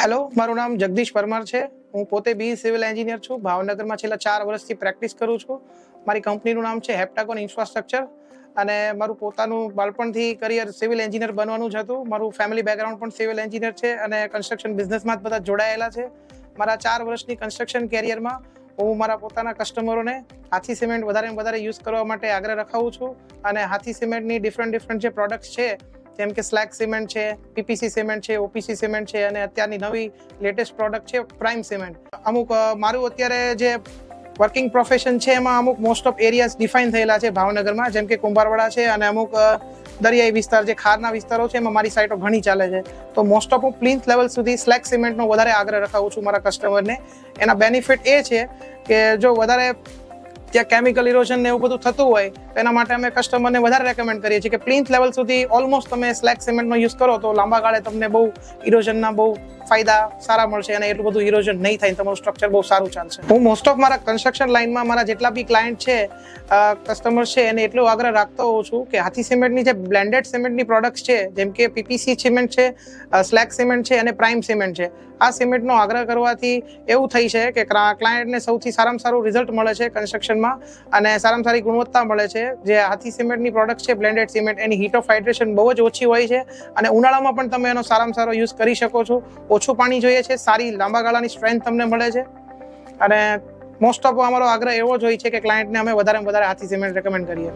Hello મારું નામ જગદીશ પરમાર છે. હું પોતે બી સિવિલ એન્જિનિયર છું. ભાવનગરમાં છેલ્લા ચાર વર્ષથી પ્રેક્ટિસ કરું છું. મારી કંપનીનું નામ છે હેપ્ટાકોન ઇન્ફ્રાસ્ટ્રક્ચર અને મારું પોતાનું બાળપણથી કરિયર સિવિલ એન્જિનિયર બનવાનું જ હતું. મારું ફેમિલી બેકગ્રાઉન્ડ પણ સિવિલ એન્જિનિયર છે અને કન્સ્ટ્રક્શન બિઝનેસમાં જ બધા જોડાયેલા છે. મારા ચાર વર્ષની કન્સ્ટ્રક્શન કેરિયરમાં હું મારા પોતાના કસ્ટમરોને હાથી સિમેન્ટ વધારે વધારે યુઝ કરવા માટે આગ્રહ રખાવું છું અને હાથી સિમેન્ટની ડિફરન્ટ ડિફરન્ટ જે પ્રોડક્ટ્સ છે જેમ કે સ્લેક સિમેન્ટ છે, પીપીસી સિમેન્ટ છે, ઓપીસી સિમેન્ટ છે અને અત્યારની નવી લેટેસ્ટ પ્રોડક્ટ છે પ્રાઇમ સિમેન્ટ. અમુક મારું અત્યારે જે વર્કિંગ પ્રોફેશન છે એમાં અમુક મોસ્ટ ઓફ એરિયાઝ ડિફાઇન થયેલા છે ભાવનગરમાં, જેમ કે કુંભારવાડા છે અને અમુક દરિયાઈ વિસ્તાર જે ખારના વિસ્તારો છે એમાં મારી સાઇટો ઘણી ચાલે છે. તો મોસ્ટ ઓફ હું પ્લિન્થ લેવલ સુધી સ્લેક સિમેન્ટનો વધારે આગ્રહ રખાવું છું મારા કસ્ટમરને એના બેનિફિટ એ છે કે જો વધારે ત્યાં કેમિકલ ઇરોઝન ને એવું બધું થતું હોય એના માટે અમે કસ્ટમરને વધારે રેકમેન્ડ કરીએ છીએ કે પ્લિન્થ લેવલ સુધી ઓલમોસ્ટ તમે સ્લેક સિમેન્ટનો યુઝ કરો તો લાંબા ગાળે તમને બહુ ઇરોઝનના બહુ ફાયદા સારા મળશે અને એટલું બધું ઇરોઝન નહીં થાય તમારું સ્ટ્રક્ચર બહુ સારું ચાલશે. હું મોસ્ટ ઓફ મારા કન્સ્ટ્રક્શન લાઇનમાં મારા જેટલા બી ક્લાયન્ટ છે કસ્ટમર છે, એને એટલો આગ્રહ રાખતો હોઉં છું કે હાથી સિમેન્ટની જે બ્લેન્ડેડ સિમેન્ટની પ્રોડક્ટ્સ છે, જેમ કે પીપીસી સિમેન્ટ છે સ્લેક સિમેન્ટ છે અને પ્રાઇમ સિમેન્ટ છે, આ સિમેન્ટનો આગ્રહ કરવાથી એવું થઈ છે કે ક્લાયન્ટને સૌથી સારામાં સારું રિઝલ્ટ મળે છે કન્સ્ટ્રક્શનમાં અને સારામાં સારી ગુણવત્તા મળે છે. જે હાથી સિમેન્ટની પ્રોડક્ટ છે બ્લેન્ડેડ સિમેન્ટ એની હીટ ઓફ હાઇડ્રેશન બહુ જ ઓછી હોય છે અને ઉનાળામાં પણ તમે એનો સારામાં સારો યુઝ કરી શકો છો. ઓછું પાણી જોઈએ છે, સારી લાંબા ગાળાની સ્ટ્રેન્થ તમને મળે છે. અને મોસ્ટ ઓફ અમારો આગ્રહ એવો જ હોય છે કે ક્લાયન્ટને અમે વધારે વધારે હાથી સિમેન્ટ રેકમેન્ડ કરીએ.